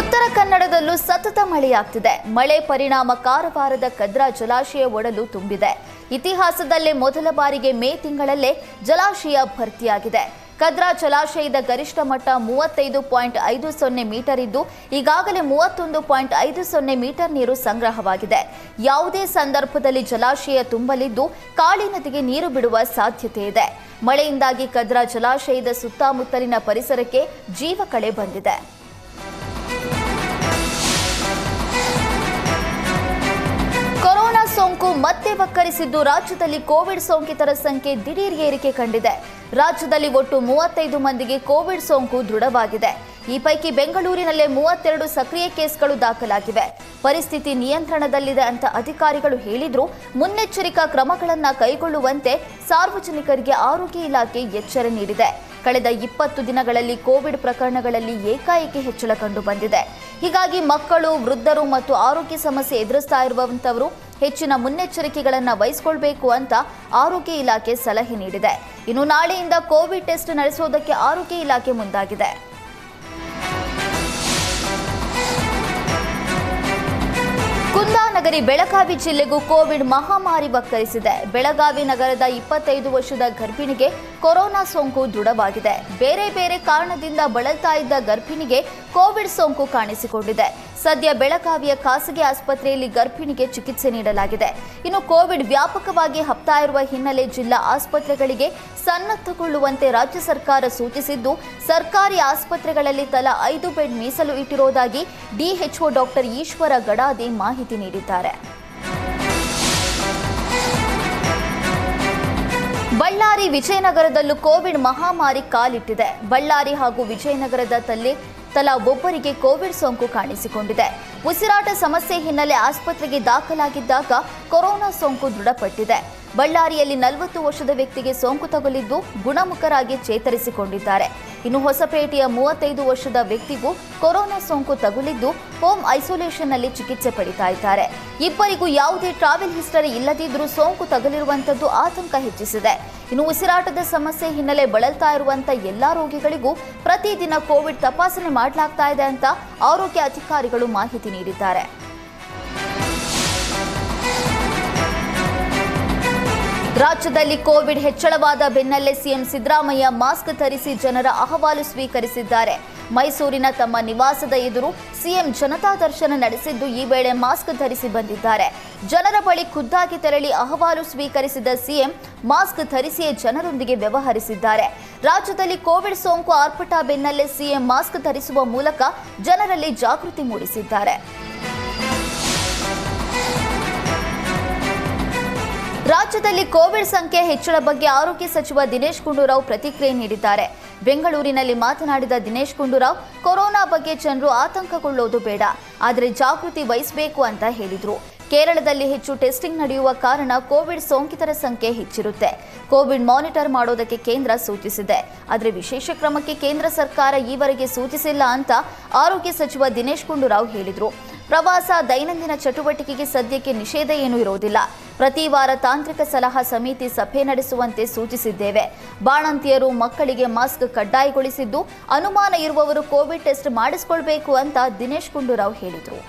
ಉತ್ತರ ಕನ್ನಡದಲ್ಲೂ ಸತತ ಮಳೆಯಾಗ್ತಿದೆ. ಮಳೆ ಪರಿಣಾಮ ಕಾರವಾರದ ಕದ್ರಾ ಜಲಾಶಯ ಒಡಲು ತುಂಬಿದೆ. ಇತಿಹಾಸದಲ್ಲೇ ಮೊದಲ ಬಾರಿಗೆ ಮೇ ತಿಂಗಳಲ್ಲೇ ಜಲಾಶಯ ಭರ್ತಿಯಾಗಿದೆ. ಕದ್ರಾ ಜಲಾಶಯದ ಗರಿಷ್ಠ ಮಟ್ಟ ಮೂವತ್ತೈದು ಪಾಯಿಂಟ್ ಐದು ಸೊನ್ನೆ ಮೀಟರ್ ಇದ್ದು, ಈಗಾಗಲೇ ಮೂವತ್ತೊಂದು ಪಾಯಿಂಟ್ ಐದು ಸೊನ್ನೆ ಮೀಟರ್ ನೀರು ಸಂಗ್ರಹವಾಗಿದೆ. ಯಾವುದೇ ಸಂದರ್ಭದಲ್ಲಿ ಜಲಾಶಯ ತುಂಬಲಿದ್ದು, ಕಾಳಿ ನದಿಗೆ ನೀರು ಬಿಡುವ ಸಾಧ್ಯತೆ ಇದೆ. ಮಳೆಯಿಂದಾಗಿ ಕದ್ರಾ ಜಲಾಶಯದ ಸುತ್ತಮುತ್ತಲಿನ ಪರಿಸರಕ್ಕೆ ಜೀವ ಕಳೆ ಬಂದಿದೆ. ಸೋಂಕು ಮತ್ತೆ ವಕ್ಕರಿಸಿದ್ದು ರಾಜ್ಯದಲ್ಲಿ ಕೋವಿಡ್ ಸೋಂಕಿತರ ಸಂಖ್ಯೆ ದಿಢೀರ್ ಏರಿಕೆ ಕಂಡಿದೆ. ರಾಜ್ಯದಲ್ಲಿ ಒಟ್ಟು ಮೂವತ್ತೈದು ಮಂದಿಗೆ ಕೋವಿಡ್ ಸೋಂಕು ದೃಢವಾಗಿದೆ. ಈ ಪೈಕಿ ಬೆಂಗಳೂರಿನಲ್ಲೇ ಮೂವತ್ತೆರಡು ಸಕ್ರಿಯ ಕೇಸ್ಗಳು ದಾಖಲಾಗಿವೆ. ಪರಿಸ್ಥಿತಿ ನಿಯಂತ್ರಣದಲ್ಲಿದೆ ಅಂತ ಅಧಿಕಾರಿಗಳು ಹೇಳಿದ್ರು. ಮುನ್ನೆಚ್ಚರಿಕಾ ಕ್ರಮಗಳನ್ನು ಕೈಗೊಳ್ಳುವಂತೆ ಸಾರ್ವಜನಿಕರಿಗೆ ಆರೋಗ್ಯ ಇಲಾಖೆ ಎಚ್ಚರ ನೀಡಿದೆ. ಕಳೆದ ಇಪ್ಪತ್ತು ದಿನಗಳಲ್ಲಿ ಕೋವಿಡ್ ಪ್ರಕರಣಗಳಲ್ಲಿ ಏಕಾಏಕಿ ಹೆಚ್ಚಳ ಕಂಡು ಬಂದಿದೆ ಹೀಗಾಗಿ ಮಕ್ಕಳು, ವೃದ್ಧರು ಮತ್ತು ಆರೋಗ್ಯ ಸಮಸ್ಯೆ ಎದುರಿಸ್ತಾ ಇರುವಂತವರು ಹೆಚ್ಚಿನ ಮುನ್ನೆಚ್ಚರಿಕೆಗಳನ್ನು ವಹಿಸಿಕೊಳ್ಬೇಕು ಅಂತ ಆರೋಗ್ಯ ಇಲಾಖೆ ಸಲಹೆ ನೀಡಿದೆ. ಇನ್ನು ನಾಳೆಯಿಂದ ಕೋವಿಡ್ ಟೆಸ್ಟ್ ನಡೆಸುವುದಕ್ಕೆ ಆರೋಗ್ಯ ಇಲಾಖೆ ಮುಂದಾಗಿದೆ. ಕುಂದಾನಗರಿ ಬೆಳಗಾವಿ ಜಿಲ್ಲೆಗೂ ಕೋವಿಡ್ ಮಹಾಮಾರಿ ವಕ್ಕರಿಸಿದೆ. ಬೆಳಗಾವಿ ನಗರದ ಇಪ್ಪತ್ತೈದು ವರ್ಷದ ಗರ್ಭಿಣಿಗೆ ಕೊರೋನಾ ಸೋಂಕು ದೃಢವಾಗಿದೆ. ಬೇರೆ ಬೇರೆ ಕಾರಣದಿಂದ ಬಳಲ್ತಾ ಇದ್ದ ಗರ್ಭಿಣಿಗೆ ಕೋವಿಡ್ ಸೋಂಕು ಕಾಣಿಸಿಕೊಂಡಿದೆ. ಸದ್ಯ ಬೆಳಗಾವಿಯ ಖಾಸಗಿ ಆಸ್ಪತ್ರೆಯಲ್ಲಿ ಗರ್ಭಿಣಿಗೆ ಚಿಕಿತ್ಸೆ ನೀಡಲಾಗಿದೆ. ಇನ್ನು ಕೋವಿಡ್ ವ್ಯಾಪಕವಾಗಿ ಹಬ್ತಾ ಇರುವ ಹಿನ್ನೆಲೆ ಜಿಲ್ಲಾ ಆಸ್ಪತ್ರೆಗಳಿಗೆ ಸನ್ನದ್ಧಗೊಳ್ಳುವಂತೆ ರಾಜ್ಯ ಸರ್ಕಾರ ಸೂಚಿಸಿದ್ದು, ಸರ್ಕಾರಿ ಆಸ್ಪತ್ರೆಗಳಲ್ಲಿ ತಲಾ ಐದು ಬೆಡ್ ಮೀಸಲು ಇಟ್ಟಿರುವುದಾಗಿ ಡಿಎಚ್ಒ ಡಾಕ್ಟರ್ ಈಶ್ವರ ಗಡಾದಿ ಮಾಹಿತಿ ನೀಡಿದ್ದಾರೆ. ಬಳ್ಳಾರಿ ವಿಜಯನಗರದಲ್ಲೂ ಕೋವಿಡ್ ಮಹಾಮಾರಿ ಕಾಲಿಟ್ಟಿದೆ. ಬಳ್ಳಾರಿ ಹಾಗೂ ವಿಜಯನಗರದ ತಲ್ಲಿ, ತಲಾ ಒಬ್ಬರಿಗೆ ಕೋವಿಡ್ ಸೋಂಕು ಕಾಣಿಸಿಕೊಂಡಿದೆ. ಉಸಿರಾಟ ಸಮಸ್ಯೆ ಹಿನ್ನೆಲೆ ಆಸ್ಪತ್ರೆಗೆ ದಾಖಲಾಗಿದ್ದಾಗ ಕೊರೋನಾ ಸೋಂಕು ದೃಢಪಟ್ಟಿದೆ. ಬಳ್ಳಾರಿಯಲ್ಲಿ ನಲವತ್ತು ವರ್ಷದ ವ್ಯಕ್ತಿಗೆ ಸೋಂಕು ತಗುಲಿದ್ದು ಗುಣಮುಖರಾಗಿ ಚೇತರಿಸಿಕೊಂಡಿದ್ದಾರೆ. ಇನ್ನು ಹೊಸಪೇಟೆಯ ಮೂವತ್ತೈದು ವರ್ಷದ ವ್ಯಕ್ತಿಗೂ ಕೊರೋನಾ ಸೋಂಕು ತಗುಲಿದ್ದು, ಹೋಮ್ ಐಸೋಲೇಷನ್ನಲ್ಲಿ ಚಿಕಿತ್ಸೆ ಪಡಿತಾ ಇದ್ದಾರೆ. ಇಬ್ಬರಿಗೂ ಯಾವುದೇ ಟ್ರಾವೆಲ್ ಹಿಸ್ಟರಿ ಇಲ್ಲದಿದ್ದರೂ ಸೋಂಕು ತಗುಲಿರುವಂತದ್ದು ಆತಂಕ ಹೆಚ್ಚಿಸಿದೆ. ಇನ್ನು ಉಸಿರಾಟದ ಸಮಸ್ಯೆ ಹಿನ್ನೆಲೆ ಬಳಲ್ತಾ ಇರುವಂಥ ಎಲ್ಲಾ ರೋಗಿಗಳಿಗೂ ಪ್ರತಿದಿನ ಕೋವಿಡ್ ತಪಾಸಣೆ ಮಾಡಲಾಗ್ತಾ ಇದೆ ಅಂತ ಆರೋಗ್ಯ ಅಧಿಕಾರಿಗಳು ಮಾಹಿತಿ ನೀಡಿದ್ದಾರೆ. ರಾಜ್ಯದಲ್ಲಿ ಕೋವಿಡ್ ಹೆಚ್ಚಳವಾದ ಬೆನ್ನಲ್ಲೇ ಸಿಎಂ ಸಿದ್ದರಾಮಯ್ಯ ಮಾಸ್ಕ್ ಧರಿಸಿ ಜನರ ಅಹವಾಲು ಸ್ವೀಕರಿಸಿದ್ದಾರೆ. ಮೈಸೂರಿನ ತಮ್ಮ ನಿವಾಸದ ಎದುರು ಸಿಎಂ ಜನತಾ ದರ್ಶನ ನಡೆಸಿದ್ದು ಈ ವೇಳೆ ಮಾಸ್ಕ್ ಧರಿಸಿ ಬಂದಿದ್ದಾರೆ. ಜನರ ಬಳಿ ಖುದ್ದಾಗಿ ತೆರಳಿ ಅಹವಾಲು ಸ್ವೀಕರಿಸಿದ ಸಿಎಂ ಮಾಸ್ಕ್ ಧರಿಸಿಯೇ ಜನರೊಂದಿಗೆ ವ್ಯವಹರಿಸಿದ್ದಾರೆ. ರಾಜ್ಯದಲ್ಲಿ ಕೋವಿಡ್ ಸೋಂಕು ಆರ್ಭಟ ಬೆನ್ನಲ್ಲೇ ಸಿಎಂ ಮಾಸ್ಕ್ ಧರಿಸುವ ಮೂಲಕ ಜನರಲ್ಲಿ ಜಾಗೃತಿ ಮೂಡಿಸಿದ್ದಾರೆ. ರಾಜ್ಯದಲ್ಲಿ ಕೋವಿಡ್ ಸಂಖ್ಯೆ ಹೆಚ್ಚಳ ಬಗ್ಗೆ ಆರೋಗ್ಯ ಸಚಿವ ದಿನೇಶ್ ಗುಂಡೂರಾವ್ ಪ್ರತಿಕ್ರಿಯೆ ನೀಡಿದ್ದಾರೆ. ಬೆಂಗಳೂರಿನಲ್ಲಿ ಮಾತನಾಡಿದ ದಿನೇಶ್ ಗುಂಡೂರಾವ್, ಕೊರೋನಾ ಬಗ್ಗೆ ಜನರು ಆತಂಕಗೊಳ್ಳೋದು ಬೇಡ, ಆದರೆ ಜಾಗೃತಿ ವಹಿಸಬೇಕು ಅಂತ ಹೇಳಿದರು. ಕೇರಳದಲ್ಲಿ ಹೆಚ್ಚು ಟೆಸ್ಟಿಂಗ್ ನಡೆಯುವ ಕಾರಣ ಕೋವಿಡ್ ಸೋಂಕಿತರ ಸಂಖ್ಯೆ ಹೆಚ್ಚಿರುತ್ತೆ. ಕೋವಿಡ್ ಮಾನಿಟರ್ ಮಾಡೋದಕ್ಕೆ ಕೇಂದ್ರ ಸೂಚಿಸಿದೆ. ಆದರೆ ವಿಶೇಷ ಕ್ರಮಕ್ಕೆ ಕೇಂದ್ರ ಸರ್ಕಾರ ಈವರೆಗೆ ಸೂಚಿಸಿಲ್ಲ ಅಂತ ಆರೋಗ್ಯ ಸಚಿವ ದಿನೇಶ್ ಗುಂಡೂರಾವ್ ಹೇಳಿದರು. ಪ್ರವಾಸ ದೈನಂದಿನ ಚಟುವಟಿಕೆಗೆ ಸದ್ಯಕ್ಕೆ ನಿಷೇಧ ಏನೂ ಇರುವುದಿಲ್ಲ. ಪ್ರತಿ ವಾರ ತಾಂತ್ರಿಕ ಸಲಹಾ ಸಮಿತಿ ಸಭೆ ನಡೆಸುವಂತೆ ಸೂಚಿಸಿದ್ದೇವೆ. ಬಾಣಂತಿಯರು ಮಕ್ಕಳಿಗೆ ಮಾಸ್ಕ್ ಕಡ್ಡಾಯಗೊಳಿಸಿದ್ದು, ಅನುಮಾನ ಇರುವವರು ಕೋವಿಡ್ ಟೆಸ್ಟ್ ಮಾಡಿಸಿಕೊಳ್ಬೇಕು ಅಂತ ದಿನೇಶ್ ಗುಂಡೂರಾವ್ ಹೇಳಿದರು.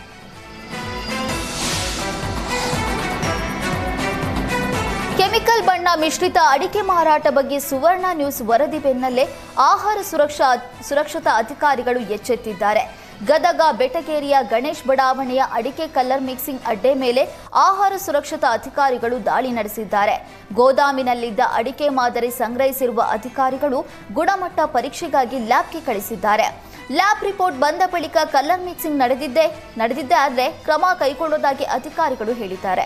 ಕೆಮಿಕಲ್ ಬಣ್ಣ ಮಿಶ್ರಿತ ಅಡಿಕೆ ಮಾರಾಟ ಬಗ್ಗೆ ಸುವರ್ಣ ನ್ಯೂಸ್ ವರದಿ ಬೆನ್ನಲ್ಲೇ ಆಹಾರ ಸುರಕ್ಷಾ, ಸುರಕ್ಷತಾ ಅಧಿಕಾರಿಗಳು ಎಚ್ಚೆತ್ತಿದ್ದಾರೆ. ಗದಗ ಬೆಟಗೇರಿಯ ಗಣೇಶ್ ಬಡಾವಣೆಯ ಅಡಿಕೆ ಕಲ್ಲರ್ ಮಿಕ್ಸಿಂಗ್ ಅಡ್ಡೆ ಮೇಲೆ ಆಹಾರ ಸುರಕ್ಷತಾ ಅಧಿಕಾರಿಗಳು ದಾಳಿ ನಡೆಸಿದ್ದಾರೆ. ಗೋದಾಮಿನಲ್ಲಿದ್ದ ಅಡಿಕೆ ಮಾದರಿ ಸಂಗ್ರಹಿಸಿರುವ ಅಧಿಕಾರಿಗಳು ಗುಣಮಟ್ಟ ಪರೀಕ್ಷೆಗಾಗಿ ಲ್ಯಾಬ್ಗೆ ಕಳಿಸಿದ್ದಾರೆ. ಲ್ಯಾಬ್ ರಿಪೋರ್ಟ್ ಬಂದ ಬಳಿಕ ಕಲ್ಲರ್ ಮಿಕ್ಸಿಂಗ್ ನಡೆದಿದ್ದೇ ನಡೆದಿದ್ದೇ ಆದರೆ ಕ್ರಮ ಕೈಗೊಳ್ಳುವುದಾಗಿ ಅಧಿಕಾರಿಗಳು ಹೇಳಿದ್ದಾರೆ.